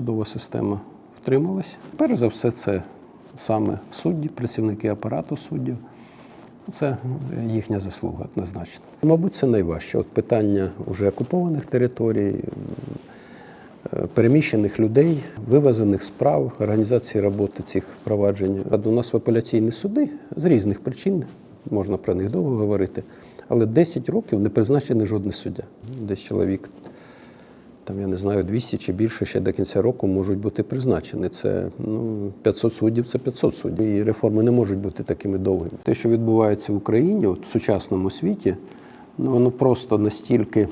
судова система втрималась. Перш за все, це саме судді, працівники апарату суддів. Це їхня заслуга однозначно. Мабуть, це найважче. От питання вже окупованих територій, е, переміщених людей, вивезених справ, організації роботи цих проваджень. У нас в апеляційні суди з різних причин, можна про них довго говорити, але 10 років не призначений жодний суддя. Десь чоловік, там я не знаю, 200 чи більше ще до кінця року можуть бути призначені. Це ну, 500 суддів це 500 суддів. І реформи не можуть бути такими довгими. Те, що відбувається в Україні, от, в сучасному світі, ну, воно просто настільки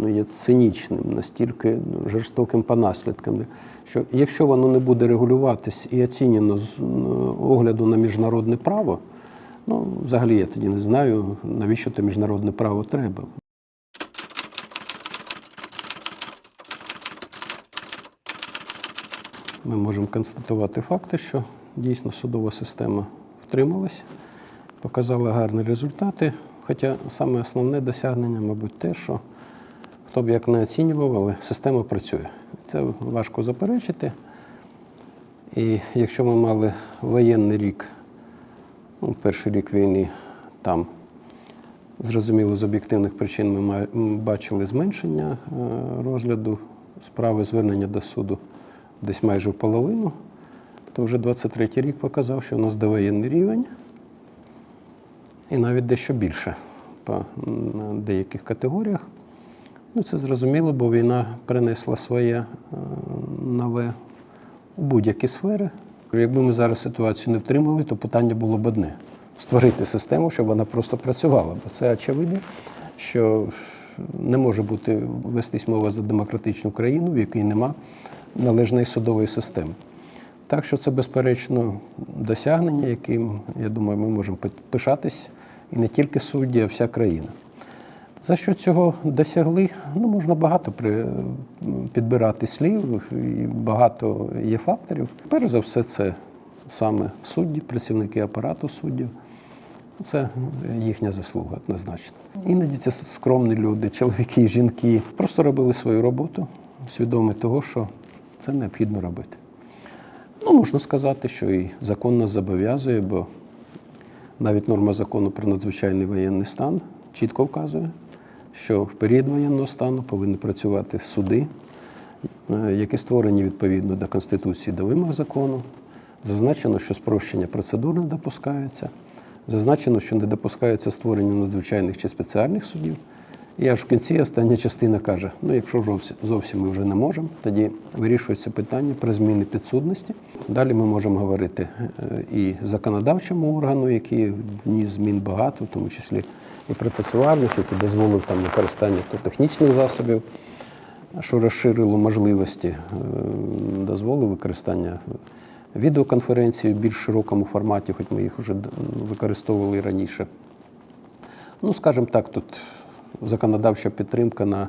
ну, є цинічним, настільки ну, жорстоким по наслідкам, що якщо воно не буде регулюватись і оцінено з ну, огляду на міжнародне право, ну взагалі я тоді не знаю, навіщо то міжнародне право треба. Ми можемо констатувати факти, що дійсно судова система втрималась, показала гарні результати. Хоча саме основне досягнення, мабуть, те, що хто б як не оцінював, але система працює. Це важко заперечити. І якщо ми мали воєнний рік, ну, перший рік війни, там, зрозуміло, з об'єктивних причин ми бачили зменшення е, розгляду справи звернення до суду десь майже в половину, то вже 23-й рік показав, що у нас довоєнний рівень і навіть дещо більше по деяких категоріях. Ну, це зрозуміло, бо війна принесла своє е, нове у будь-які сфери. Якби ми зараз ситуацію не втримали, то питання було б одне створити систему, щоб вона просто працювала. Бо це очевидно, що не може бути вестись мова за демократичну країну, в якій нема належної судової системи. Так що це, безперечно, досягнення, яким, я думаю, ми можемо пи- пишатись і не тільки судді, а вся країна. За що цього досягли? Ну, можна багато підбирати слів, і багато є факторів. Перш за все, це саме судді, працівники апарату суддів. Це їхня заслуга однозначно. Іноді це скромні люди, чоловіки, жінки, просто робили свою роботу, свідомі того, що це необхідно робити. Ну, можна сказати, що і закон нас зобов'язує, бо навіть норма закону про надзвичайний воєнний стан чітко вказує, що в період воєнного стану повинні працювати суди, е, які створені відповідно до Конституції до вимог закону. Зазначено, що спрощення процедур не допускається. Зазначено, що не допускається створення надзвичайних чи спеціальних судів. І аж в кінці остання частина каже: ну, якщо зовсім, ми вже не можемо, тоді вирішується питання про зміни підсудності. Далі ми можемо говорити е, і законодавчому органу, який вніс змін багато, в тому числі і процесуальних, який дозволив там використання то технічних засобів, що розширило можливості, е, дозволив використання відеоконференції в більш широкому форматі, хоч ми їх вже використовували раніше. Ну, скажімо так, тут законодавча підтримка на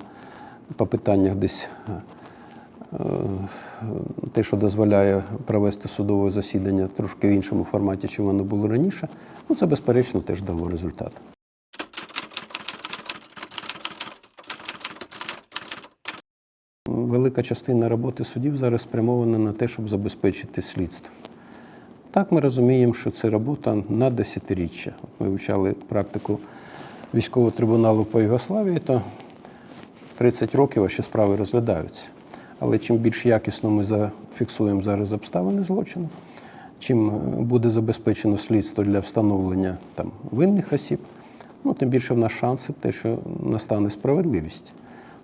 по питаннях десь е, те, що дозволяє провести судове засідання трошки в іншому форматі, чим воно було раніше, ну це безперечно теж дало результат. Велика частина роботи судів зараз спрямована на те, щоб забезпечити слідство. Так, ми розуміємо, що це робота на десятиріччя. Ми вивчали практику військового трибуналу по Югославії, то 30 років ще справи розглядаються. Але чим більш якісно ми зафіксуємо зараз обставини злочину, чим е, буде забезпечено слідство для встановлення там, винних осіб, ну, тим більше в нас шанси, те, що настане справедливість,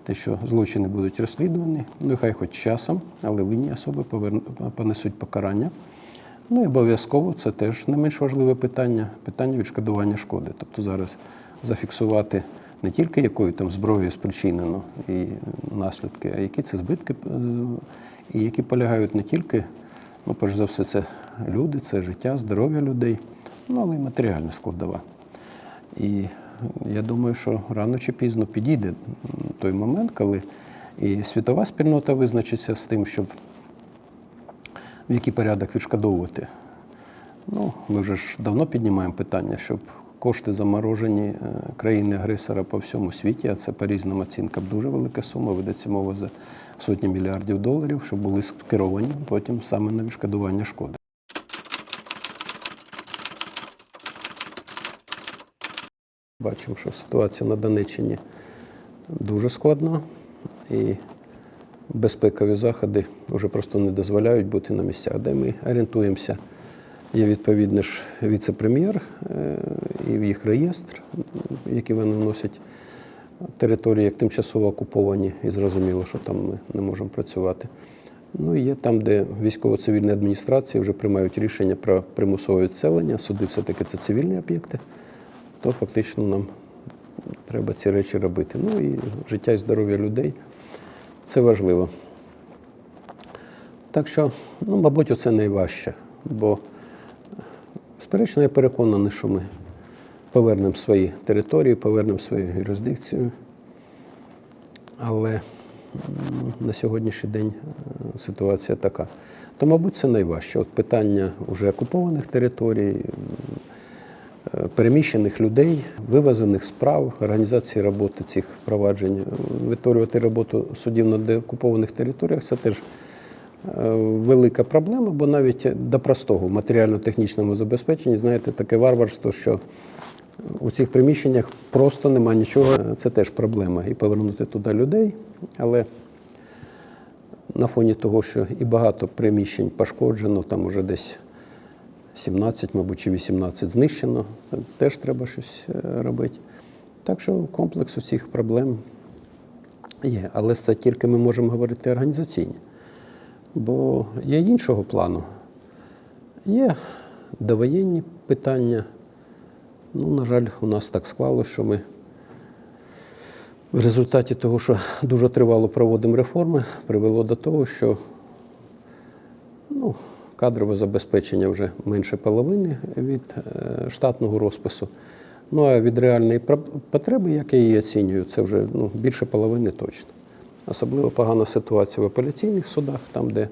те, що злочини будуть розслідувані, ну і хай хоч часом, але винні особи поверну- понесуть покарання. Ну і обов'язково це теж не менш важливе питання питання відшкодування шкоди. Тобто зараз зафіксувати не тільки якою там зброєю спричинено і наслідки, а які це збитки, е, і які полягають не тільки, ну, перш за все, це люди, це життя, здоров'я людей, ну але й матеріальна складова. І я думаю, що рано чи пізно підійде той момент, коли і світова спільнота визначиться з тим, щоб в який порядок відшкодовувати. Ну, ми вже ж давно піднімаємо питання, щоб кошти заморожені е, країни-агресора по всьому світі, а це по різним оцінкам дуже велика сума. Ведеться мова за сотні мільярдів доларів, що були скеровані потім саме на відшкодування шкоди. Бачимо, що ситуація на Донеччині дуже складна і безпекові заходи вже просто не дозволяють бути на місцях, де ми орієнтуємося. Є відповідний ж віце-прем'єр е, і в їх реєстр, який вони вносять території як тимчасово окуповані, і зрозуміло, що там ми не можемо працювати. Ну і є там, де військово-цивільні адміністрації вже приймають рішення про примусове відселення, суди все-таки це цивільні об'єкти, то фактично нам треба ці речі робити. Ну і життя і здоров'я людей це важливо. Так що, ну, мабуть, оце найважче, бо, безперечно, я переконаний, що ми повернемо свої території, повернемо свою юрисдикцію. Але на сьогоднішній день е, ситуація така. То, мабуть, це найважче. От питання вже окупованих територій, е, переміщених людей, вивезених справ, організації роботи цих проваджень. Витворювати роботу судів на деокупованих територіях це теж е, велика проблема, бо навіть до простого матеріально-технічному забезпеченні, знаєте, таке варварство, що у цих приміщеннях просто нема нічого. Це теж проблема. І повернути туди людей. Але на фоні того, що і багато приміщень пошкоджено, там уже десь 17, мабуть, чи 18 знищено, це теж треба щось е, робити. Так що комплекс усіх проблем є. Але це тільки ми можемо говорити організаційні. Бо є іншого плану. Є довоєнні питання. Ну, на жаль, у нас так склалося, що ми в результаті того, що дуже тривало проводимо реформи, привело до того, що ну, кадрове забезпечення вже менше половини від е, штатного розпису. Ну а від реальної потреби, як я її оцінюю, це вже ну, більше половини точно. Особливо погана ситуація в апеляційних судах, там, де,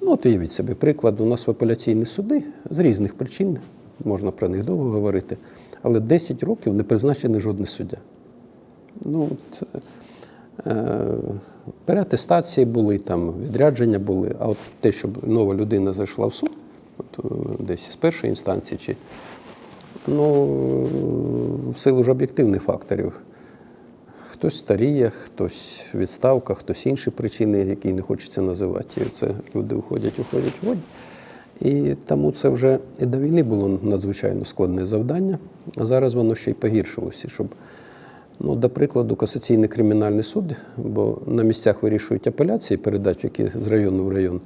ну, от уявіть собі, приклад, у нас в апеляційні суди з різних причин, можна про них довго говорити, але 10 років не призначений жодний суддя. Ну, це, е, переатестації були, там, відрядження були, а от те, щоб нова людина зайшла в суд, от, е, десь з першої інстанції, чи, ну, в силу ж об'єктивних факторів. Хтось старіє, хтось відставка, хтось інші причини, які не хочеться називати. І це люди уходять, уходять, уходять. І тому це вже і до війни було надзвичайно складне завдання, а зараз воно ще й погіршилося, щоб, ну, до прикладу, касаційний кримінальний суд, бо на місцях вирішують апеляції, передачі які з району в район.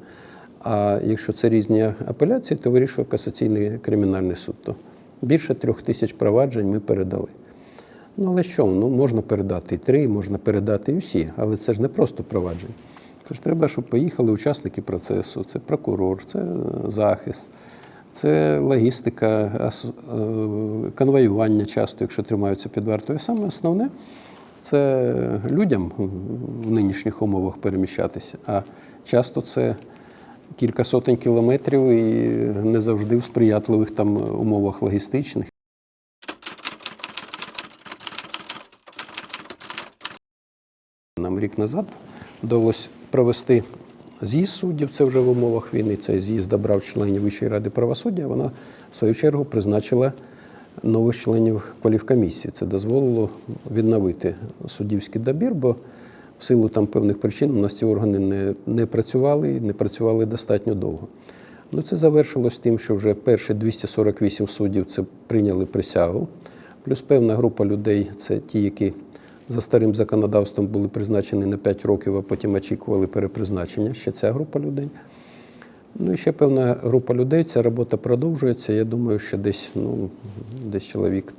А якщо це різні апеляції, то вирішує касаційний кримінальний суд. То більше трьох тисяч проваджень ми передали. Ну, але що? Ну, можна передати і три, можна передати і всі, але це ж не просто провадження. Тож треба, щоб поїхали учасники процесу, це прокурор, це захист, це логістика, е, конвоювання часто, якщо тримаються під вартою. Саме основне це людям в нинішніх умовах переміщатися. А часто це кілька сотень кілометрів і не завжди в сприятливих там умовах логістичних. Рік назад вдалося провести з'їзд суддів, це вже в умовах війни. Цей з'їзд добрав членів Вищої ради правосуддя. Вона, в свою чергу, призначила нових членів кваліфкомісії. Це дозволило відновити суддівський добір, бо в силу там певних причин у нас ці органи не, не працювали не працювали достатньо довго. Ну, це завершилось тим, що вже перші 248 суддів це прийняли присягу, плюс певна група людей це ті, які за старим законодавством були призначені на 5 років, а потім очікували перепризначення. Ще ця група людей. Ну і ще певна група людей. Ця робота продовжується. Я думаю, що десь, ну, десь чоловік,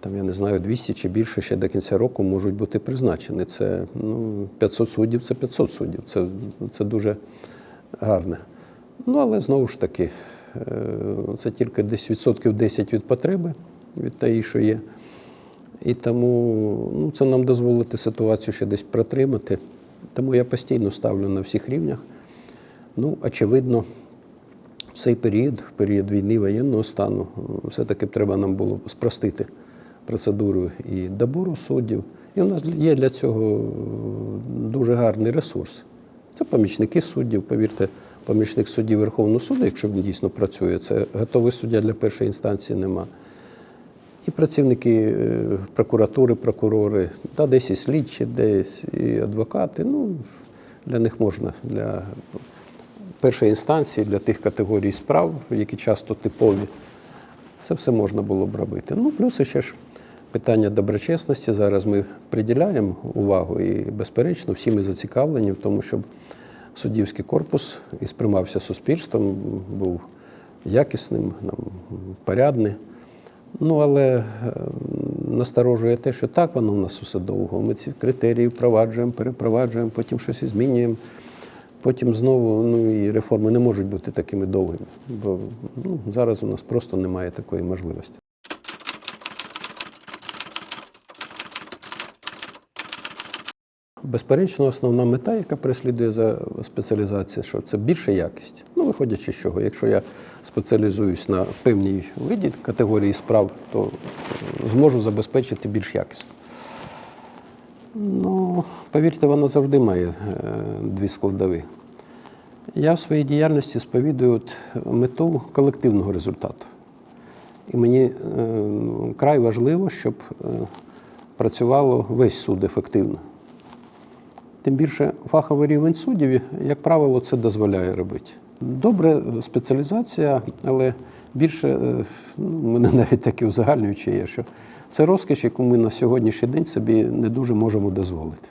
там, я не знаю, 200 чи більше ще до кінця року можуть бути призначені. Це ну, 500 суддів це 500 суддів. Це, це дуже гарне. Ну, але знову ж таки, е, це тільки десь відсотків 10 від потреби, від тієї, що є. І тому ну, це нам дозволити ситуацію ще десь протримати. Тому я постійно ставлю на всіх рівнях. Ну, очевидно, в цей період, в період війни воєнного стану, все-таки треба нам було спростити процедуру і добору суддів. І у нас є для цього дуже гарний ресурс. Це помічники суддів, повірте, помічник судді Верховного суду, якщо він дійсно працює, це готовий суддя для першої інстанції нема. І працівники е, прокуратури, прокурори, та десь і слідчі, десь і адвокати. Ну, для них можна для першої інстанції, для тих категорій справ, які часто типові. Це все можна було б робити. Ну, плюс ще ж питання доброчесності. Зараз ми приділяємо увагу і, безперечно, всі ми зацікавлені в тому, щоб суддівський корпус і сприймався суспільством, був якісним, нам, порядний. Ну, але е, насторожує те, що так воно в нас усе довго. Ми ці критерії впроваджуємо, перепроваджуємо, потім щось змінюємо. Потім знову ну, і реформи не можуть бути такими довгими, бо ну, зараз у нас просто немає такої можливості. Безперечно, основна мета, яка переслідує за спеціалізація, що це більша якість. Ну, виходячи з чого, якщо я спеціалізуюсь на певній виді категорії справ, то е, зможу забезпечити більш якісно. Ну, повірте, вона завжди має е, дві складові. Я в своїй діяльності сповідую от мету колективного результату. І мені е, ну, край важливо, щоб е, працювало весь суд ефективно. Тим більше фаховий рівень суддів, як правило, це дозволяє робити. Добре, спеціалізація, але більше е, ну, мене навіть таке узагальнююче є, що це розкіш, яку ми на сьогоднішній день собі не дуже можемо дозволити.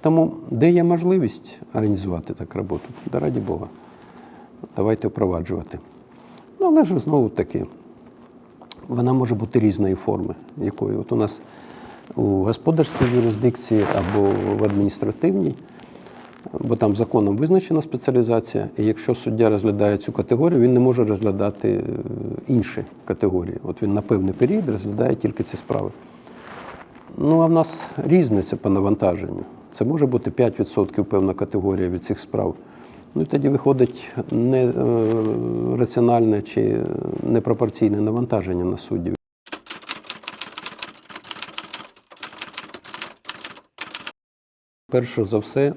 Тому, де є можливість організувати так роботу, да раді Бога, давайте впроваджувати. Ну, але ж знову таки, вона може бути різної форми, якої. От у нас у господарській юрисдикції або в адміністративній, бо там законом визначена спеціалізація, і якщо суддя розглядає цю категорію, він не може розглядати е, інші категорії. От він на певний період розглядає тільки ці справи. Ну, а в нас різне це по навантаженню. Це може бути 5% певна категорія від цих справ. Ну і тоді виходить не е, чи непропорційне навантаження на суддів. Перше за все,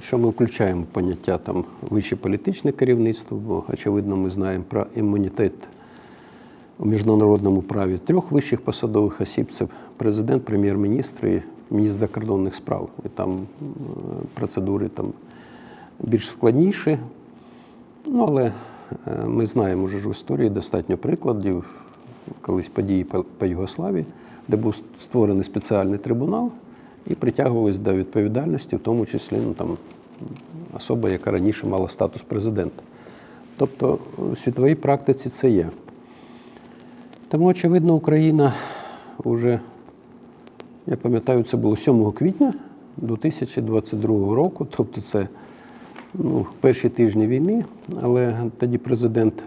що ми включаємо поняття там вище політичне керівництво, бо, очевидно, ми знаємо про імунітет у міжнародному праві трьох вищих посадових осіб це президент, прем'єр-міністр і міністр закордонних справ. І там е, процедури там більш складніші. Ну, але е, ми знаємо вже ж в історії достатньо прикладів, колись події по, по Югославії, де був створений спеціальний трибунал і притягувались до відповідальності, в тому числі ну, там, особа, яка раніше мала статус президента. Тобто у світовій практиці це є. Тому, очевидно, Україна вже, я пам'ятаю, це було 7 квітня 2022 року, тобто це ну, перші тижні війни, але тоді президент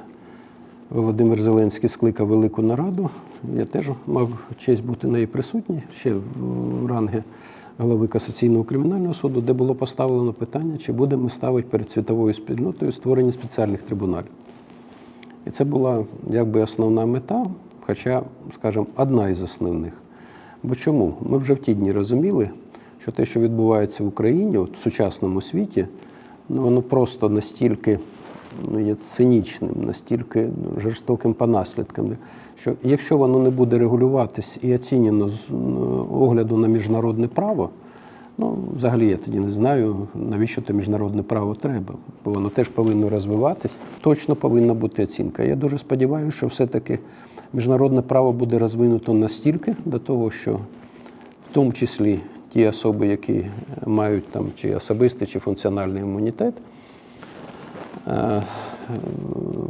Володимир Зеленський скликав велику нараду. Я теж мав честь бути на її присутній ще в ранги голови касаційного кримінального суду, де було поставлено питання, чи будемо ставити перед світовою спільнотою створення спеціальних трибуналів. І це була якби основна мета, хоча, скажімо, одна із основних. Бо чому? Ми вже в ті дні розуміли, що те, що відбувається в Україні, от в сучасному світі, ну воно просто настільки ну, є цинічним, настільки ну, жорстоким по наслідкам, що якщо воно не буде регулюватись і оцінено з ну, огляду на міжнародне право, ну, взагалі я тоді не знаю, навіщо то міжнародне право треба, бо воно теж повинно розвиватись. Точно повинна бути оцінка. Я дуже сподіваюся, що все-таки міжнародне право буде розвинуто настільки до того, що в тому числі ті особи, які мають там чи особистий, чи функціональний імунітет,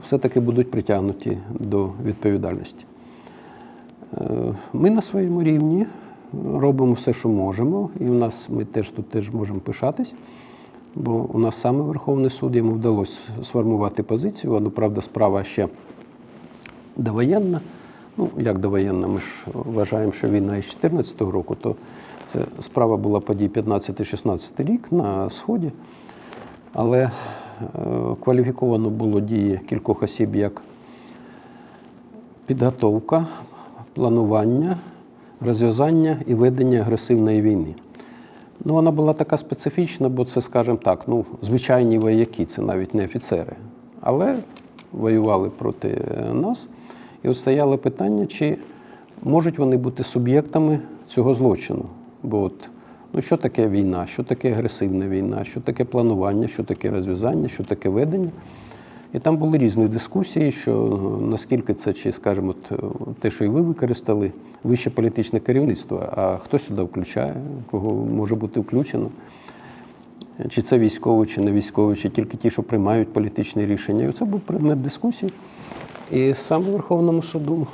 все-таки будуть притягнуті до відповідальності. Е, Ми на своєму рівні робимо все, що можемо, і в нас ми теж тут теж можемо пишатись, бо у нас саме Верховний суд йому вдалося сформувати позицію. Ну, правда, справа ще довоєнна. Ну, як довоєнна, ми ж вважаємо, що війна із 2014 року, то це справа була подій 15-16 рік на Сході. Але кваліфіковано було дії кількох осіб як підготовка, планування, розв'язання і ведення агресивної війни. Ну, вона була така специфічна, бо це, скажімо так, ну, звичайні вояки, це навіть не офіцери. Але воювали проти е, нас. І от стояло питання, чи можуть вони бути суб'єктами цього злочину. Бо от, ну, що таке війна, що таке агресивна війна, що таке планування, що таке розв'язання, що таке ведення. І там були різні дискусії, що е, наскільки це, чи, скажімо, е, те, що і ви використали, вище політичне керівництво, а хто сюди включає, кого може бути включено. Чи це військові, чи не військові, чи тільки ті, що приймають політичні рішення. І це був предмет дискусії. І саме Верховному суду,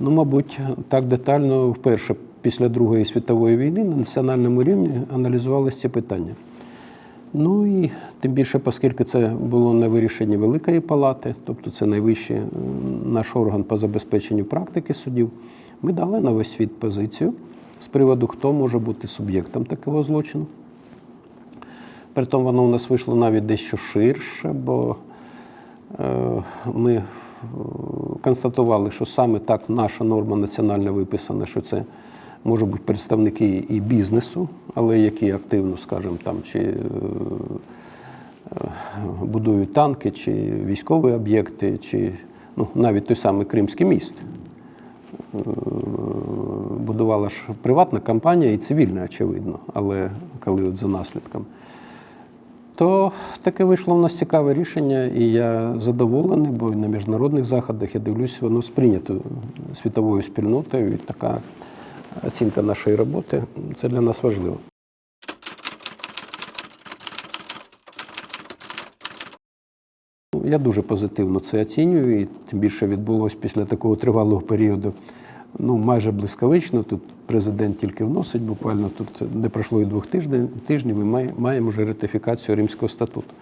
ну, мабуть, так детально вперше після Другої світової війни на національному рівні аналізувалися ці питання. Ну і тим більше, оскільки це було на вирішенні Великої палати, тобто це найвищий наш орган по забезпеченню практики судів, ми дали на весь світ позицію з приводу, хто може бути суб'єктом такого злочину. Притом воно у нас вийшло навіть дещо ширше, бо е, ми е, констатували, що саме так наша норма національна виписана, що це можуть бути представники і бізнесу, але які активно, скажімо, там, чи е, е, будують танки, чи військові об'єкти, чи ну, навіть той самий Кримський міст. Е, Будувала ж приватна компанія і цивільна, очевидно, але коли от за наслідком. То таке вийшло в нас цікаве рішення, і я задоволений, бо на міжнародних заходах я дивлюсь, воно сприйнято світовою спільнотою. І така оцінка нашої роботи це для нас важливо. Я дуже позитивно це оцінюю, і тим більше відбулося після такого тривалого періоду. Ну, майже блискавично. Тут президент тільки вносить, буквально тут не пройшло і двох тижнів, тижнів ми маємо вже ратифікацію Римського статуту.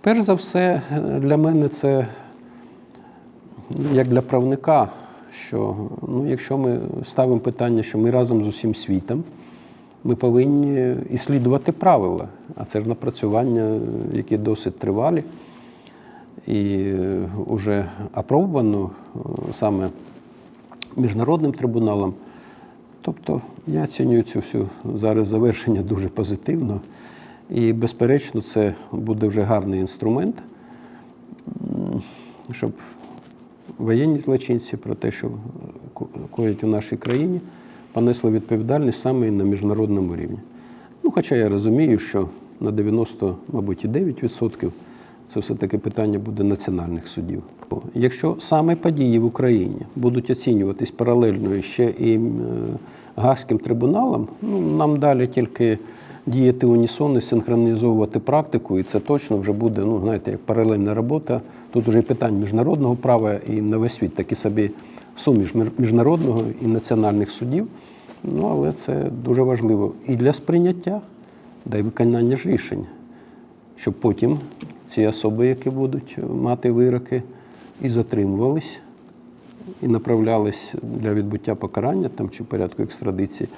Перш за все, для мене це ну, як для правника, що ну, якщо ми ставимо питання, що ми разом з усім світом, ми повинні іслідувати правила, а це ж напрацювання, які досить тривалі і вже опробовано е, саме міжнародним трибуналом. Тобто я оцінюю цю всю зараз завершення дуже позитивно. І, безперечно, це буде вже гарний інструмент, щоб воєнні злочинці про те, що ко- коять у нашій країні, понесли відповідальність саме на міжнародному рівні. Ну, хоча я розумію, що на 90, мабуть, і 9% це все-таки питання буде національних судів. Якщо саме події в Україні будуть оцінюватись паралельно ще і е, Гаагським трибуналом, ну, нам далі тільки діяти унісон і синхронізовувати практику, і це точно вже буде, ну, знаєте, як паралельна робота. Тут вже і питань міжнародного права і на весь світ такі собі суміш міжнародного і національних судів. Ну, але це дуже важливо і для сприйняття, да й виконання ж рішень щоб потім ці особи, які будуть мати вироки, і затримувались, і направлялись для відбуття покарання там, чи порядку екстрадиції.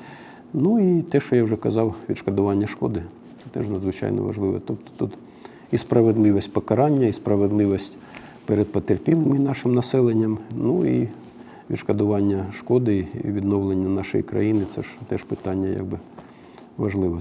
Ну і те, що я вже казав, відшкодування шкоди, це теж надзвичайно важливо. Тобто тут і справедливість покарання, і справедливість перед потерпілим і нашим населенням, ну і відшкодування шкоди і відновлення нашої країни це ж теж питання якби важливе.